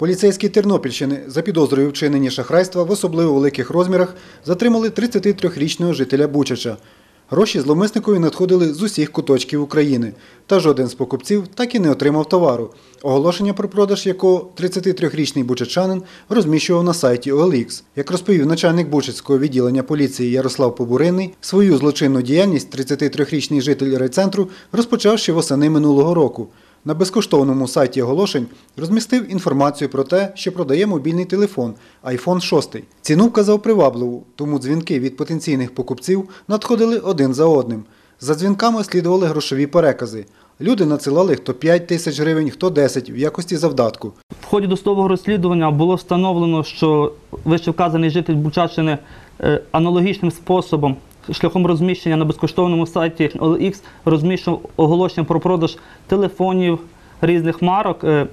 Поліцейські Тернопільщини за підозрою в вчиненні шахрайства в особливо великих розмірах затримали 33-річного жителя Бучача. Гроші зловмисникові надходили з усіх куточків України, та жоден з покупців так і не отримав товару, оголошення про продаж якого 33-річний бучачанин розміщував на сайті OLX. Як розповів начальник Бучацького відділення поліції Ярослав Побуринний, свою злочинну діяльність 33-річний житель райцентру розпочав ще восени минулого року. На безкоштовному сайті оголошень розмістив інформацію про те, що продає мобільний телефон iPhone 6. Ціну вказав привабливу, тому дзвінки від потенційних покупців надходили один за одним. За дзвінками слідували грошові перекази. Люди надсилали хто 5 тисяч гривень, хто 10 в якості завдатку. В ході досудового розслідування було встановлено, що вищевказаний житель Бучаччини е, аналогічним способом, шляхом розміщення на безкоштовному сайті OLX, розміщував оголошення про продаж телефонів різних марок. Е,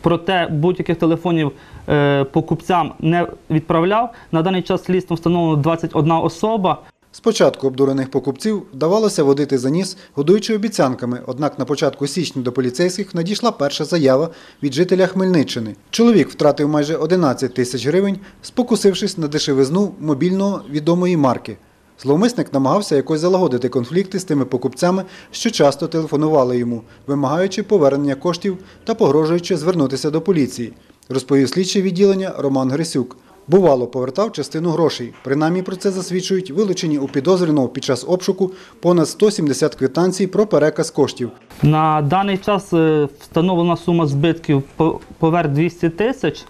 Проте будь-яких телефонів е, покупцям не відправляв. На даний час слідством встановлено 21 особа. Спочатку обдурених покупців вдавалося водити за ніс, годуючи обіцянками, однак на початку січня до поліцейських надійшла перша заява від жителя Хмельниччини. Чоловік втратив майже 11 тисяч гривень, спокусившись на дешевизну мобільного відомої марки. Зловмисник намагався якось залагодити конфлікти з тими покупцями, що часто телефонували йому, вимагаючи повернення коштів та погрожуючи звернутися до поліції, розповів слідчий відділення Роман Грисюк. Бувало, повертав частину грошей. Принаймні про це засвідчують вилучені у підозрюваного під час обшуку понад 170 квитанцій про переказ коштів. На даний час е, встановлена сума збитків по- поверх 200 тисяч.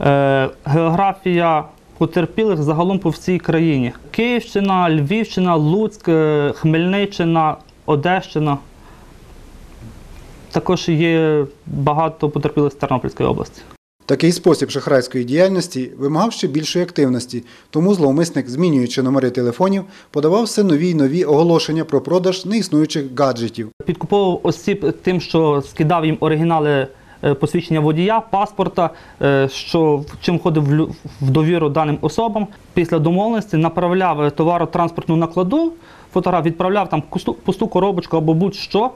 Е, Географія потерпілих загалом по всій країні: Київщина, Львівщина, Луцьк, е, Хмельниччина, Одещина. Також є багато потерпілих з Тернопільської області. Такий спосіб шахрайської діяльності вимагав ще більшої активності, тому зловмисник, змінюючи номери телефонів, подавав все нові й нові оголошення про продаж неіснуючих гаджетів. Підкуповував осіб тим, що скидав їм оригінали посвідчення водія, паспорта, е, що чим входив в довіру даним особам. Після домовленості направляв товаротранспортну накладу, фотограф відправляв там пусту, коробочку або будь-що,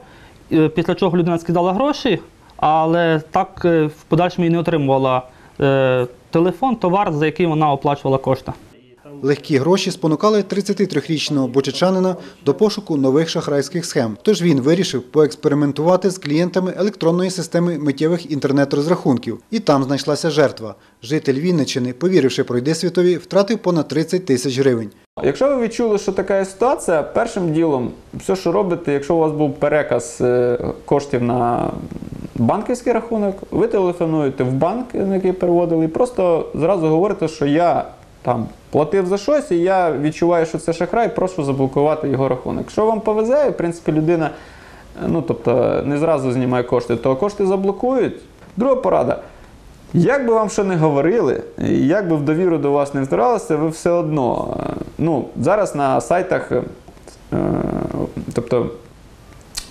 е, після чого людина скидала гроші, але так е, в подальшому і не отримувала е, телефон, товар, за який вона оплачувала кошти. Легкі гроші спонукали 33-річного бочачанина до пошуку нових шахрайських схем. Тож він вирішив поекспериментувати з клієнтами електронної системи миттєвих інтернет-розрахунків. І там знайшлася жертва. Житель Вінниччини, повіривши пройди світові, втратив понад 30 тисяч гривень. Якщо ви відчули, що така ситуація, першим ділом, все, що робите, якщо у вас був переказ е, коштів на банківський рахунок, ви телефонуєте в банк, який переводили, і просто зразу говорите, що я там платив за щось, і я відчуваю, що це шахрай, прошу заблокувати його рахунок. Якщо вам повезе, в принципі, людина е, ну, тобто, не зразу знімає кошти, то кошти заблокують. Друга порада. Як би вам що не говорили, як би в довіру до вас не втиралися, ви все одно. е, Ну, зараз на сайтах, е, тобто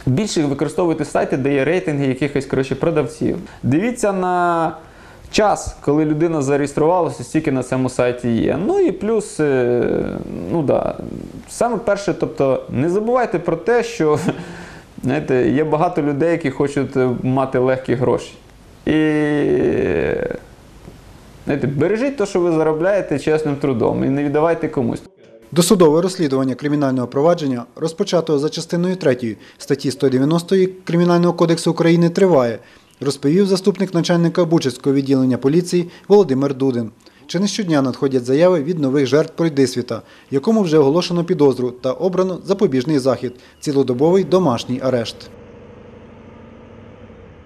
більше використовуйте сайти, де є рейтинги якихось коротше, продавців. Дивіться на час, коли людина зареєструвалася, стільки на цьому сайті є. Ну і плюс, е, ну да, саме перше, тобто, не забувайте про те, що знаєте, є багато людей, які хочуть е, мати легкі гроші. І знаєте, бережіть те, що ви заробляєте чесним трудом, і не віддавайте комусь. Досудове розслідування кримінального провадження, розпочатого за частиною 3 статті 190 Кримінального кодексу України, триває, розповів заступник начальника Бучицького відділення поліції Володимир Дудин. Чи не щодня надходять заяви від нових жертв пройдисвіта, якому вже оголошено підозру та обрано запобіжний захід цілодобовий домашній арешт.